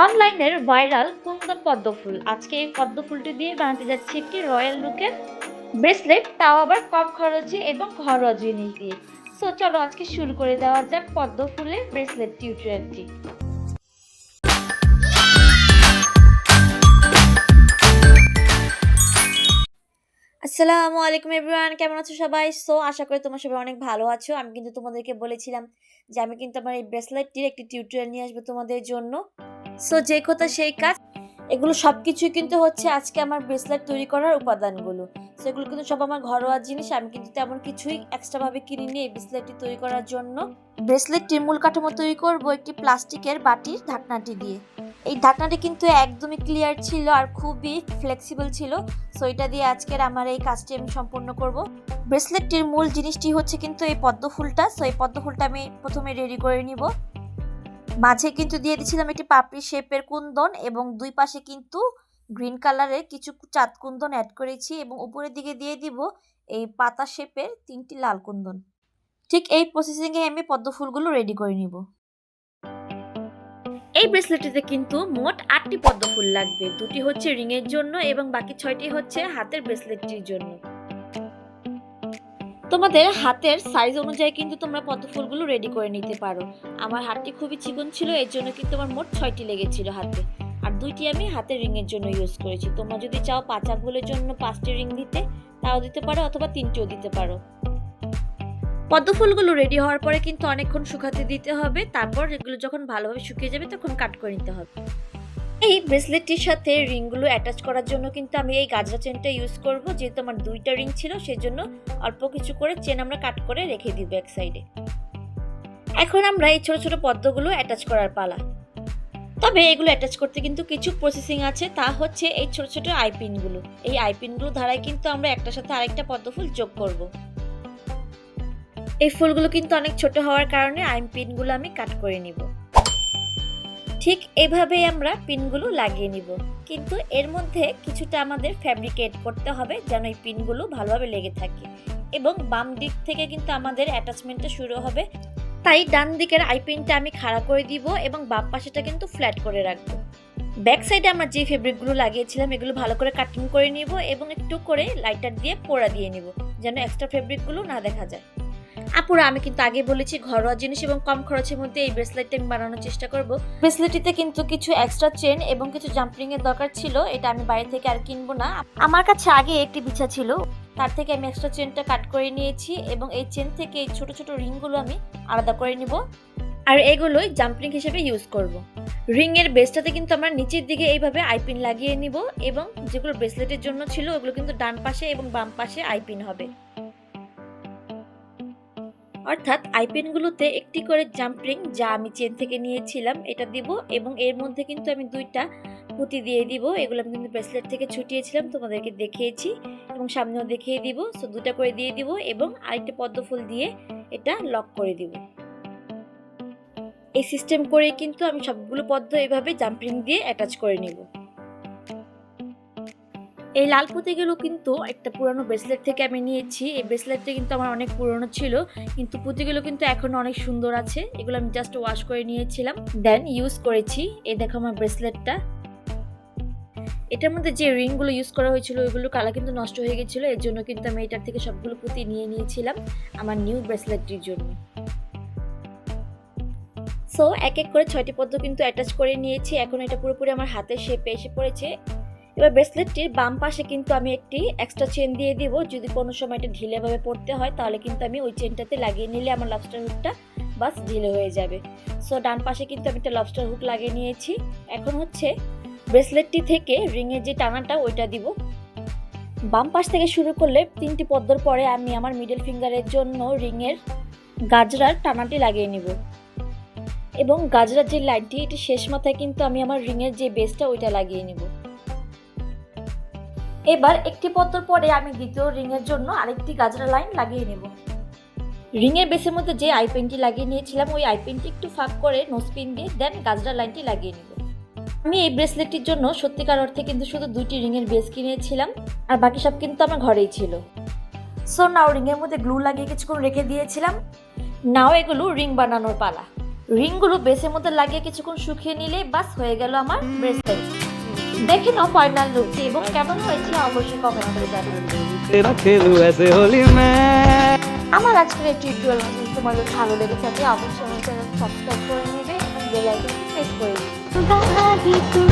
অনলাইনের ভাইরাল কুন্দন পদ্ম ফুল। আজকে এই পদ্ম ফুলটি দিয়ে বানাতে যাচ্ছি একটি রয়্যাল লুকের ব্রেসলেট। তাও আবার কম খরচে এবং ঘরোয়া জিনিস দিয়ে। সো চলো আজকে শুরু করে দেওয়া যাক পদ্ম ফুলের ব্রেসলেট টিউটোরিয়ালটি। আসসালামু আলাইকুম এভরিওয়ান, কেমন আছো সবাই? সো আশা করি তোমরা সবাই অনেক ভালো আছো। আমি কিন্তু তোমাদেরকে বলেছিলাম যে আমি কিন্তু আমার এই ব্রেসলেটটির একটি টিউটোরিয়াল নিয়ে আসব তোমাদের জন্য। সো যে কথা সেই কাজ। এগুলো সব কিছুই কিন্তু হচ্ছে আজকে আমার ব্রেসলেট তৈরি করার উপাদানগুলো। সেগুলো কিন্তু সব আমার ঘরোয়া জিনিস। আমি কিন্তু তেমন কিছুই এক্সট্রাভাবে কিনিনি এই ব্রেসলেটটি তৈরি করার জন্য। ব্রেসলেটটির মূল কাঠামো তৈরি করব একটি প্লাস্টিকের বাটির ঢাকনাটি দিয়ে। এই ঢাকনাটি কিন্তু একদমই ক্লিয়ার ছিল আর খুবই ফ্লেক্সিবল ছিল। সো এটা দিয়ে আজকের আমার এই কাজটি আমি সম্পূর্ণ করব। ব্রেসলেটটির মূল জিনিসটি হচ্ছে কিন্তু এই পদ্ম ফুলটা। সো এই পদ্ম ফুলটা আমি প্রথমে রেডি করে নিব। মাঝে কিন্তু দিয়ে দিয়েছিলাম একটি পাপড়ি শেপের কুন্দন এবং দুই পাশে কিন্তু গ্রিন কালারের কিছু চাঁদ কুন্দন অ্যাড করেছি এবং উপরের দিকে দিয়ে দিব এই পাতা শেপের তিনটি লাল কুন্দন। ঠিক এই প্রসেসিংয়ে আমি পদ্ম ফুলগুলো রেডি করে নিব। এই ব্রেসলেটটিতে কিন্তু মোট আটটি পদ্ম ফুল লাগবে। দুটি হচ্ছে রিং এর জন্য এবং বাকি ছয়টি হচ্ছে হাতের ব্রেসলেটটির জন্য। তোমাদের হাতের সাইজ অনুযায়ী কিন্তু তোমরা পদ্ম ফুলগুলো রেডি করে নিতে পারো। আমার হাতটি খুবই চিকন ছিল, এর জন্য কিন্তু আমার মোট ছয়টি লেগেছিল হাতে। আর দুইটি আমি হাতের রিং এর জন্য ইউজ করেছি। তোমরা যদি চাও পাঁচ আঙ্গুলের জন্য পাঁচটি রিং দিতে, তাও দিতে পারো অথবা তিনটিও দিতে পারো। পদ্ম ফুলগুলো রেডি হওয়ার পরে কিন্তু অনেকক্ষণ শুকাতে দিতে হবে। তারপর এগুলো যখন ভালোভাবে শুকিয়ে যাবে তখন কাট করে নিতে হবে। এই ব্রেসলেটটির সাথে রিংগুলো অ্যাটাচ করার জন্য কিন্তু আমি এই গাজরা চেনটা ইউজ করব। যেহেতু আমার দুইটা রিং ছিল, সেজন্য অল্প কিছু করে চেন আমরা কাট করে রেখে দিব এক সাইডে এখন আমরা এই ছোট ছোট পদ্মগুলো অ্যাটাচ করার পালা। তবে এগুলো অ্যাটাচ করতে কিন্তু কিছু প্রসেসিং আছে। তা হচ্ছে এই ছোট ছোট আইপিনগুলো এই আইপিনগুলো ধারায় কিন্তু আমরা একটার সাথে আরেকটা পদ্ম ফুল যোগ করব। এই ফুলগুলো কিন্তু অনেক ছোট হওয়ার কারণে আইম পিনগুলো আমি কাট করে নিব। ঠিক এভাবেই আমরা পিনগুলো লাগিয়ে নিব। কিন্তু এর মধ্যে কিছুটা আমাদের ফ্যাব্রিকেট করতে হবে যেন এই পিনগুলো ভালোভাবে লেগে থাকে এবং বাম দিক থেকে কিন্তু আমাদের অ্যাটাচমেন্টটা শুরু হবে। তাই ডান দিকের আই পিনটা আমি খাড়া করে দিব এবং বাম পাশেটা কিন্তু ফ্ল্যাট করে রাখব। ব্যাক সাইডে আমরা যে ফেব্রিকগুলো লাগিয়েছিলাম এগুলো ভালো করে কাটিং করে নিব এবং একটু করে লাইটার দিয়ে পোড়া দিয়ে নিব যেন এক্সট্রা ফেব্রিকগুলো না দেখা যায়। আপুরা, আমি কিন্তু আগে বলেছি, ঘরোয়া জিনিস এবং কম খরচের মধ্যে এই ব্রেসলেটটা আমি বানানোর চেষ্টা করব। ব্রেসলেটটিতে কিন্তু কিছু এক্সট্রা চেন এবং কিছু জাম্পিং এর দরকার ছিল, এটা আমি বাইরে থেকে আর কিনবো না। আমার কাছে আগে একটি বিছা ছিল, তার থেকে আমি এক্সট্রা চেনটা কাট করে নিয়েছি এবং এই চেন থেকে এই ছোট ছোট রিংগুলো আমি আলাদা করে নিব। আর এগুলোই জাম্পিং হিসেবে ইউজ করব। রিং এর বেসটাতে কিন্তু আমরা নিচের দিকে এইভাবে আইপিন লাগিয়ে নিব এবং যেগুলো ব্রেসলেটের জন্য ছিল, ওগুলো কিন্তু ডান পাশে এবং বাম পাশে আইপিন হবে। অর্থাৎ আইপেনগুলোতে একটি করে জাম্পিং যা আমি চেন থেকে নিয়েছিলাম, এটা দিব এবং এর মধ্যে কিন্তু আমি দুইটা পুঁতি দিয়ে দিব। এগুলো আমি কিন্তু ব্রেসলেট থেকে ছুটিয়েছিলাম, তোমাদেরকে দেখিয়েছি এবং সামনেও দেখিয়ে দিব। সো দুটা করে দিয়ে দিব এবং আরেকটা পদ্ম ফুল দিয়ে এটা লক করে দিব। এই সিস্টেম করে কিন্তু আমি সবগুলো পদ্ম এভাবে জাম্পিং দিয়ে অ্যাটাচ করে নিব। এই লাল পুঁতিগুলো কিন্তু একটা পুরনো ব্রেসলেট থেকে আমি নিয়েছি। এই ব্রেসলেটটা কিন্তু আমার অনেক পুরনো ছিল, কিন্তু পুঁতিগুলো কিন্তু এখনও অনেক সুন্দর আছে। এগুলো আমি জাস্ট ওয়াশ করে নিয়েছিলাম। দেন ইউজ করেছি। এই দেখো আমার ব্রেসলেটটা এটার মধ্যে যে রিংগুলো ইউজ করা হয়েছিল, ওইগুলো কালার কিন্তু নষ্ট হয়ে গেছিল। এর জন্য কিন্তু আমি এটার থেকে সবগুলো পুঁতি নিয়ে নিয়েছিলাম আমার নিউ ব্রেসলেটটির জন্য। সো এক এক করে ছয়টি পদ্ম কিন্তু অ্যাটাচ করে নিয়েছি। এখন এটা পুরোপুরি আমার হাতের শেপে এসে পড়েছে। এবার ব্রেসলেটটির বাম পাশে কিন্তু আমি একটি এক্সট্রা চেন দিয়ে দিব। যদি কোনো সময় এটা ঢিলেভাবে পড়তে হয়, তাহলে কিন্তু আমি ওই চেনটাতে লাগিয়ে নিলে আমার লবস্টার হুকটা বাস ঢিলে হয়ে যাবে। সো ডান পাশে কিন্তু আমি একটা লবস্টার হুক লাগিয়ে নিয়েছি। এখন হচ্ছে ব্রেসলেটটি থেকে রিংয়ের যে টানাটা, ওইটা দিব। বাম পাশ থেকে শুরু করলে তিনটি পদ্মর পরে আমি আমার মিডল ফিঙ্গারের জন্য রিংয়ের গাজরার টানাটি লাগিয়ে নিব। এবং গাজরার যে লাইনটি, এটি শেষ মাথায় কিন্তু আমি আমার রিংয়ের যে বেসটা ওইটা লাগিয়ে নিব। এবার একটি পদ্মর পরে আমি দ্বিতীয় রিংয়ের জন্য আরেকটি গাজরা লাইন লাগিয়ে নেব। রিংয়ের বেসের মধ্যে যে আইপেনটি লাগিয়ে নিয়েছিলাম, ওই আইপেনটি একটু ফাঁক করে নোসপিন দিয়ে দেন গাজরা লাইনটি লাগিয়ে নেব। আমি এই ব্রেসলেটটির জন্য সত্যিকার অর্থে কিন্তু শুধু দুইটি রিংয়ের বেস কিনেছিলাম, আর বাকি সব কিন্তু আমার ঘরেই ছিল। সো নাও রিংয়ের মধ্যে গ্লু লাগিয়ে কিছুক্ষণ রেখে দিয়েছিলাম। নাও এগুলো রিং বানানোর পালা। রিংগুলো বেসের মধ্যে লাগিয়ে কিছুক্ষণ শুকিয়ে নিলে বাস হয়ে গেল আমার ব্রেসলেট। দেখে নাও ফাইনাল লুকটি এবং কেমন হয়েছে অবশ্যই কমেন্ট করে জানাবেন আমার আজকের এই টিউটোরিয়াল তোমাদের ভালো লেগে থাকে অবশ্যই আমার চ্যানেল সাবস্ক্রাইব করে নেবে এবং বেল আইকনটি প্রেস করে দিবে